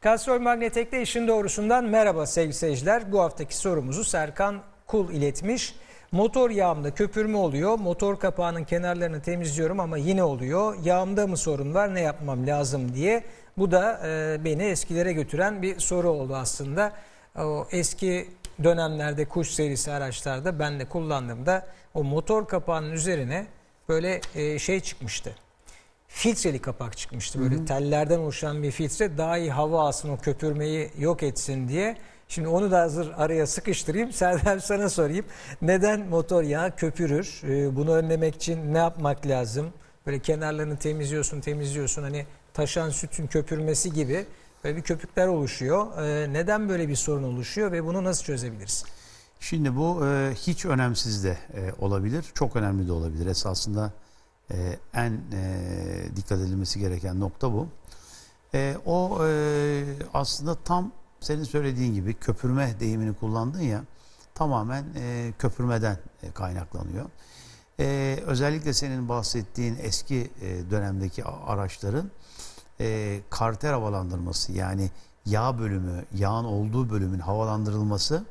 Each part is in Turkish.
Kastrol Magnetek'te işin doğrusundan merhaba sevgili seyirciler. Bu haftaki sorumuzu Serkan Kul iletmiş. Motor yağımda köpürme oluyor. Motor kapağının kenarlarını temizliyorum ama yine oluyor. Yağımda mı sorun var ne yapmam lazım diye. Bu da e, beni eskilere götüren bir soru oldu aslında. O eski dönemlerde kuş serisi araçlarda ben de kullandığımda o motor kapağının üzerine böyle e, şey çıkmıştı filtreli kapak çıkmıştı. Böyle tellerden oluşan bir filtre daha iyi hava alsın o köpürmeyi yok etsin diye. Şimdi onu da hazır araya sıkıştırayım. Serdar sana sorayım. Neden motor yağı köpürür? Ee, Bunu önlemek için ne yapmak lazım? Böyle kenarlarını temizliyorsun temizliyorsun hani taşan sütün köpürmesi gibi böyle bir köpükler oluşuyor. Ee, Neden böyle bir sorun oluşuyor ve bunu nasıl çözebiliriz? Şimdi bu e, hiç önemsiz de e, olabilir, çok önemli de olabilir. Esasında e, en e, dikkat edilmesi gereken nokta bu. E, o e, aslında tam senin söylediğin gibi köpürme deyimini kullandın ya, tamamen e, köpürmeden e, kaynaklanıyor. E, özellikle senin bahsettiğin eski e, dönemdeki araçların e, karter havalandırması yani yağ bölümü, yağın olduğu bölümün havalandırılması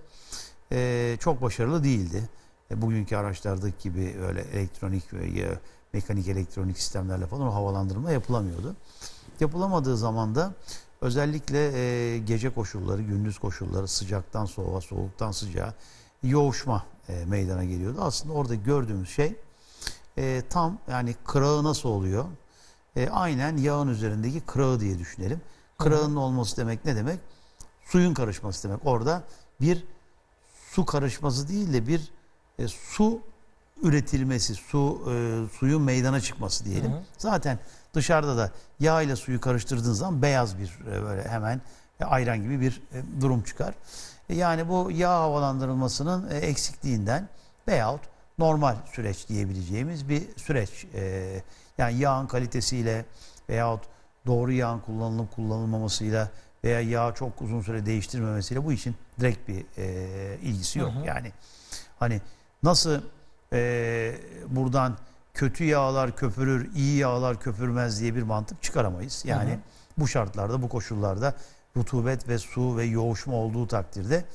e, çok başarılı değildi. E, bugünkü araçlardaki gibi öyle elektronik ve ya, mekanik elektronik sistemlerle falan o havalandırma yapılamıyordu. Yapılamadığı zaman da özellikle e, gece koşulları, gündüz koşulları sıcaktan soğuğa, soğuktan sıcağa yoğuşma e, meydana geliyordu. Aslında orada gördüğümüz şey e, tam yani kırağı nasıl oluyor? E, aynen yağın üzerindeki kırağı diye düşünelim. Kırağın olması demek ne demek? Suyun karışması demek. Orada bir su karışması değil de bir e, su üretilmesi, su e, suyun meydana çıkması diyelim. Hı hı. Zaten dışarıda da yağ ile suyu karıştırdığın zaman beyaz bir e, böyle hemen e, ayran gibi bir e, durum çıkar. E, yani bu yağ havalandırılmasının e, eksikliğinden veyahut normal süreç diyebileceğimiz bir süreç. E, yani yağın kalitesiyle veyahut doğru yağın kullanılıp kullanılmamasıyla veya yağ çok uzun süre değiştirmemesiyle bu işin direkt bir e, ilgisi yok. Hı hı. Yani hani nasıl e, buradan kötü yağlar köpürür, iyi yağlar köpürmez diye bir mantık çıkaramayız. Yani Hı hı. bu şartlarda, bu koşullarda rutubet ve su ve yoğuşma olduğu takdirde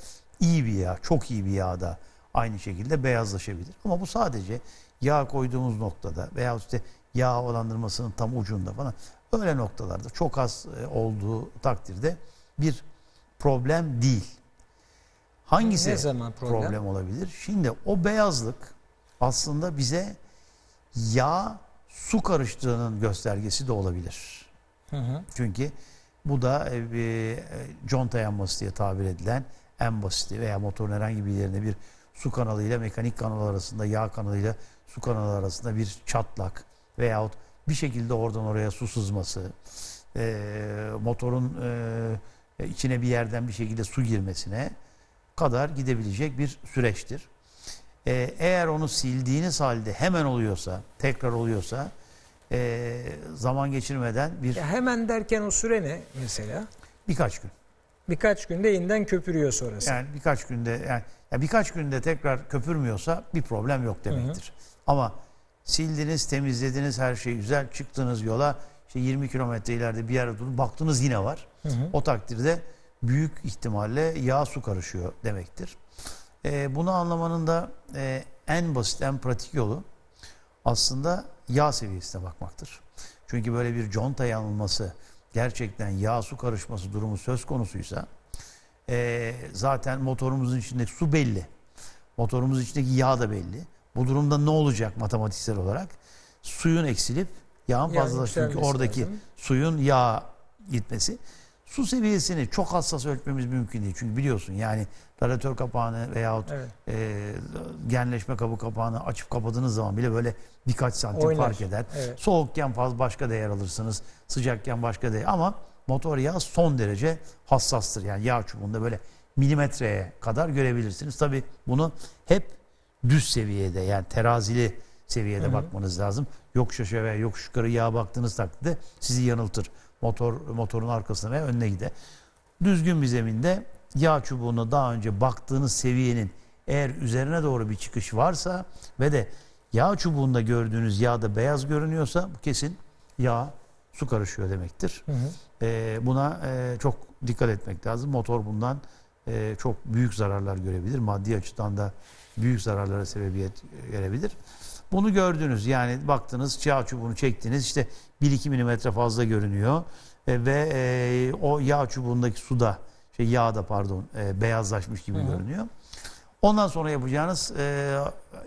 iyi bir yağ, çok iyi bir yağ da aynı şekilde beyazlaşabilir. Ama bu sadece yağ koyduğumuz noktada veya işte yağ havalandırmasının tam ucunda falan öyle noktalarda çok az e, olduğu takdirde bir problem değil. Hangisi Ne zaman problem? problem olabilir? Şimdi o beyazlık aslında bize yağ su karıştığının göstergesi de olabilir. Hı hı. Çünkü bu da e, bir e, conta yanması diye tabir edilen en basiti veya motorun herhangi bir yerine bir su kanalıyla mekanik kanal arasında yağ kanalıyla su kanalı arasında bir çatlak veyahut bir şekilde oradan oraya su sızması, e, motorun e, içine bir yerden bir şekilde su girmesine kadar gidebilecek bir süreçtir. E, eğer onu sildiğiniz halde hemen oluyorsa, tekrar oluyorsa e, zaman geçirmeden bir Ya hemen derken o süre ne mesela? birkaç gün. Birkaç günde yeniden köpürüyor sonrası. Yani birkaç günde yani, ya birkaç günde tekrar köpürmüyorsa bir problem yok demektir. Ama sildiniz, temizlediniz her şey güzel, çıktınız yola işte 20 kilometre ileride bir yere durup baktınız yine var. Hı hı. O takdirde büyük ihtimalle yağ su karışıyor demektir. Ee, bunu anlamanın da e, en basit, en pratik yolu aslında yağ seviyesine bakmaktır. Çünkü böyle bir conta yanılması, gerçekten yağ su karışması durumu söz konusuysa e, zaten motorumuzun içindeki su belli. Motorumuzun içindeki yağ da belli. Bu durumda ne olacak matematiksel olarak? Suyun eksilip yağın fazlalaşması. Çünkü oradaki lazım. suyun yağ gitmesi. Su seviyesini çok hassas ölçmemiz mümkün değil. Çünkü biliyorsun yani radyatör kapağını veyahut Evet. e, genleşme kabı kapağını açıp kapadığınız zaman bile böyle birkaç santim Oynar. fark eder. Evet. Soğukken fazla başka değer alırsınız. Sıcakken başka değer. Ama motor yağı son derece hassastır. Yani yağ çubuğunda böyle milimetreye kadar görebilirsiniz. Tabi bunu hep düz seviyede yani terazili seviyede Hı hı. bakmanız lazım. Yokuş aşağı veya yokuş yukarı yağa baktığınız takdirde sizi yanıltır. Motor motorun arkasına veya önüne gider. Düzgün bir zeminde yağ çubuğuna daha önce baktığınız seviyenin eğer üzerine doğru bir çıkış varsa ve de yağ çubuğunda gördüğünüz yağda beyaz görünüyorsa bu kesin yağ su karışıyor demektir. Hı hı. E, buna e, çok dikkat etmek lazım. Motor bundan e, çok büyük zararlar görebilir. Maddi açıdan da büyük zararlara sebebiyet verebilir. Bunu gördünüz yani baktınız yağ çubuğunu çektiniz işte 1-2 milimetre fazla görünüyor E, ve e, o yağ çubuğundaki suda şey yağda pardon e, beyazlaşmış gibi Hı hı. görünüyor. Ondan sonra yapacağınız e,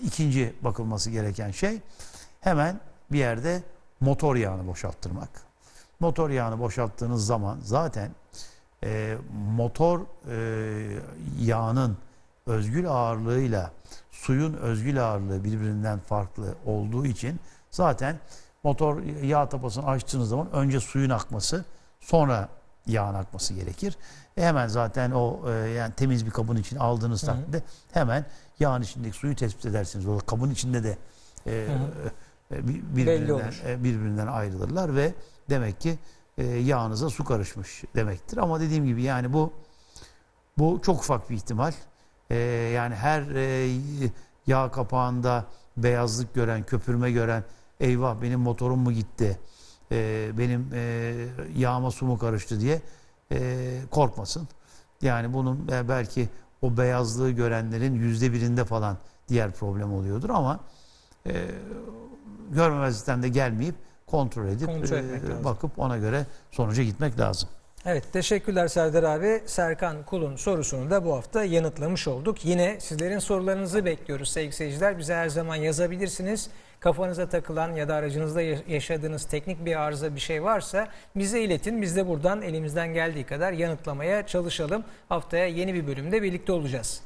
ikinci bakılması gereken şey hemen bir yerde motor yağını boşalttırmak. Motor yağını boşalttığınız zaman zaten e, motor e, yağının özgül ağırlığıyla suyun özgül ağırlığı birbirinden farklı olduğu için zaten motor yağ tapasını açtığınız zaman önce suyun akması sonra yağın akması gerekir. E hemen zaten o e, yani temiz bir kabın için aldığınız Hı hı. takdirde hemen yağın içindeki suyu tespit edersiniz. O kabın içinde de e, Hı e, birbirinden, e, birbirinden ayrılırlar ve demek ki e, yağınıza su karışmış demektir. Ama dediğim gibi yani bu bu çok ufak bir ihtimal. E, yani her e, yağ kapağında beyazlık gören, köpürme gören eyvah benim motorum mu gitti, e, benim e, yağıma su mu karıştı diye e, korkmasın. Yani bunun e, belki o beyazlığı görenlerin yüzde birinde falan diğer problem oluyordur ama e, görmemezlikten de gelmeyip kontrol edip Kontrol e, bakıp ona göre sonuca gitmek lazım. Evet teşekkürler Serdar abi. Serkan Kul'un sorusunu da bu hafta yanıtlamış olduk. Yine sizlerin sorularınızı bekliyoruz sevgili seyirciler. Bize her zaman yazabilirsiniz. Kafanıza takılan ya da aracınızda ya- yaşadığınız teknik bir arıza bir şey varsa bize iletin. Biz de buradan elimizden geldiği kadar yanıtlamaya çalışalım. Haftaya yeni bir bölümde birlikte olacağız.